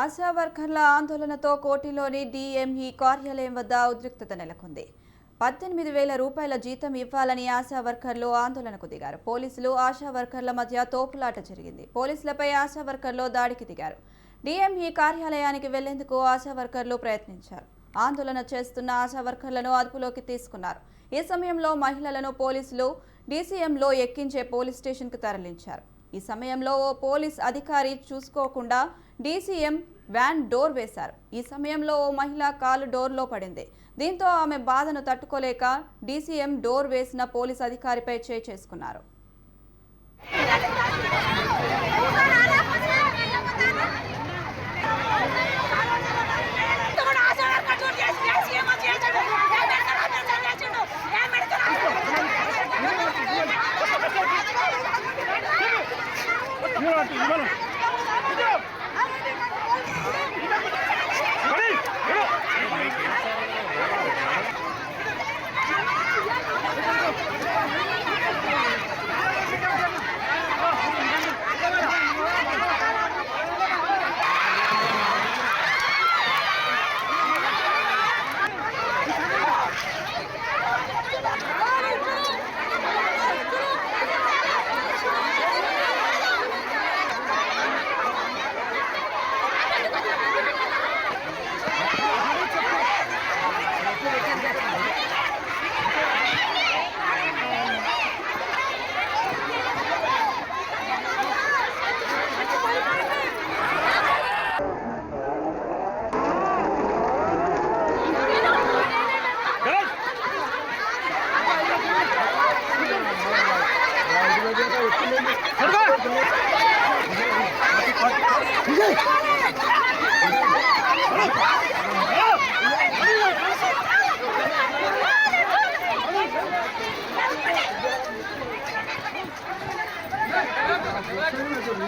ఆశా వర్కర్ల ఆందోళనతో కోటిలోని డిఎంఈ కార్యాలయం వద్ద ఉద్రిక్తత నెలకొంది. పద్దెనిమిది వేల రూపాయల జీతం ఇవ్వాలని ఆశా వర్కర్లు ఆందోళనకు దిగారు. పోలీసులు ఆశా వర్కర్ల మధ్య తోపులాట జరిగింది. పోలీసులపై ఆశా వర్కర్లు దాడికి దిగారు. డిఎంఈ కార్యాలయానికి వెళ్ళేందుకు ఆశా వర్కర్లు ప్రయత్నించారు. ఆందోళన చేస్తున్న ఆశా వర్కర్లను అదుపులోకి తీసుకున్నారు. ఈ సమయంలో మహిళలను పోలీసులు డీసీఎంలో ఎక్కించే పోలీస్ స్టేషన్కు తరలించారు. ఈ సమయంలో ఓ పోలీస్ అధికారి చూసుకోకుండా డీసీఎం వ్యాన్ డోర్ వేశారు. ఈ సమయంలో ఓ మహిళ కాలు డోర్లో పడింది. దీంతో ఆమె బాధను తట్టుకోలేక డీసీఎం డోర్ వేసిన పోలీస్ అధికారిపై చేసుకున్నారు. చేయి చేసుకున్నారు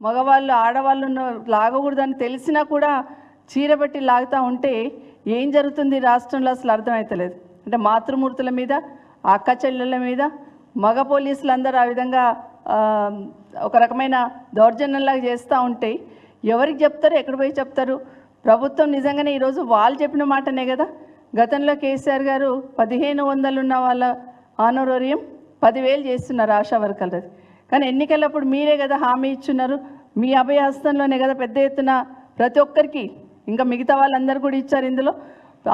మగవాళ్ళు ఆడవాళ్ళను లాగకూడదని తెలిసినా కూడా చీర పెట్టి లాగుతూ ఉంటే ఏం జరుగుతుంది రాష్ట్రంలో? అసలు అర్థమవుతలేదు అంటే మాతృమూర్తుల మీద అక్క చెల్లెళ్ళ మీద మగ పోలీసులు అందరూ ఆ విధంగా ఒక రకమైన దౌర్జన్యంలాగా చేస్తూ ఉంటే ఎవరికి చెప్తారు? ఎక్కడ పోయి చెప్తారు? ప్రభుత్వం నిజంగానే ఈరోజు వాళ్ళు చెప్పిన మాటనే కదా? గతంలో కేసీఆర్ గారు పదిహేను వందలు ఉన్న వాళ్ళ ఆనరోరియం పదివేలు చేస్తున్నారు ఆశా వర్కర్లది. కానీ ఎన్నికలప్పుడు మీరే కదా హామీ ఇచ్చున్నారు. మీ అభయహస్తంలోనే కదా పెద్ద ఎత్తున ప్రతి ఒక్కరికి ఇంకా మిగతా వాళ్ళందరూ కూడా ఇచ్చారు ఇందులో.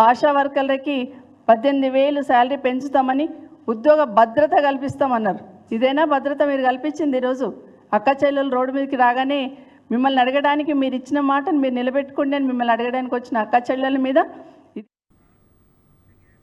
ఆశా వర్కర్లకి పద్దెనిమిది వేలు శాలరీ పెంచుతామని ఉద్యోగ భద్రత కల్పిస్తామన్నారు. ఇదేనా భద్రత మీరు కల్పించింది ఈరోజు? అక్క చెల్లెలు రోడ్డు మీదకి రాగానే మిమ్మల్ని అడగడానికి మీరు ఇచ్చిన మాటను మీరు నిలబెట్టుకోండి అని మిమ్మల్ని అడగడానికి వచ్చిన అక్క చెల్లెల మీద